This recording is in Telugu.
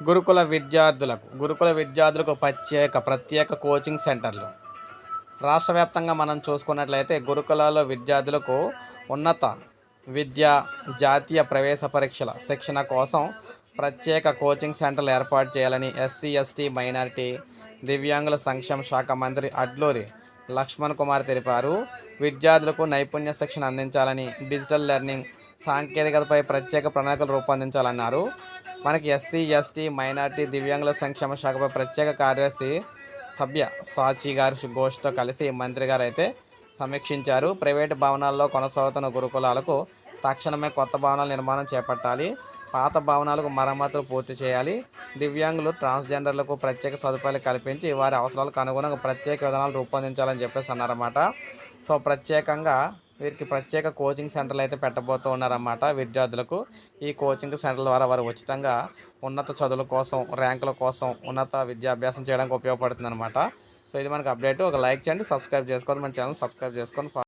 గురుకుల విద్యార్థులకు గురుకుల విద్యార్థులకు ప్రత్యేక ప్రత్యేక కోచింగ్ సెంటర్లు. రాష్ట్ర వ్యాప్తంగా మనం చూసుకున్నట్లయితే గురుకులాల్లో విద్యార్థులకు ఉన్నత విద్య జాతీయ ప్రవేశ పరీక్షల శిక్షణ కోసం ప్రత్యేక కోచింగ్ సెంటర్లు ఏర్పాటు చేయాలని ఎస్సీ ఎస్టీ మైనారిటీ దివ్యాంగుల సంక్షేమ శాఖ మంత్రి అడ్లూరి లక్ష్మణ్ కుమార్ తెలిపారు. విద్యార్థులకు నైపుణ్య శిక్షణ అందించాలని డిజిటల్ లెర్నింగ్ సాంకేతికతపై ప్రత్యేక ప్రణాళికలు రూపొందించాలన్నారు. మనకి ఎస్సీ ఎస్టీ మైనార్టీ దివ్యాంగుల సంక్షేమ శాఖపై ప్రత్యేక కార్యదర్శి సభ్య సాచి గారి ఘోష్తో కలిసి మంత్రి గారు అయితే సమీక్షించారు. ప్రైవేటు భవనాల్లో కొనసాగుతున్న గురుకులాలకు తక్షణమే కొత్త భవనాల నిర్మాణం చేపట్టాలి. పాత భవనాలకు మరమ్మతులు పూర్తి చేయాలి. దివ్యాంగులు ట్రాన్స్జెండర్లకు ప్రత్యేక సదుపాయాలు కల్పించి వారి అవసరాలకు అనుగుణంగా ప్రత్యేక విధానాలు రూపొందించాలని చెప్పేసి అన్నారన్నమాట. సో ప్రత్యేకంగా వీరికి ప్రత్యేక కోచింగ్ సెంటర్లు అయితే పెట్టబోతూ ఉన్నారన్నమాట విద్యార్థులకు. ఈ కోచింగ్ సెంటర్ల ద్వారా వారు ఉచితంగా ఉన్నత చదువుల కోసం ర్యాంకుల కోసం ఉన్నత విద్యాభ్యాసం చేయడానికి ఉపయోగపడుతుంది అనమాట సో ఇది మనకు అప్డేట్. ఒక లైక్ చేయండి సబ్స్క్రైబ్ చేసుకోండి మన ఛానల్ సబ్స్క్రైబ్ చేసుకొని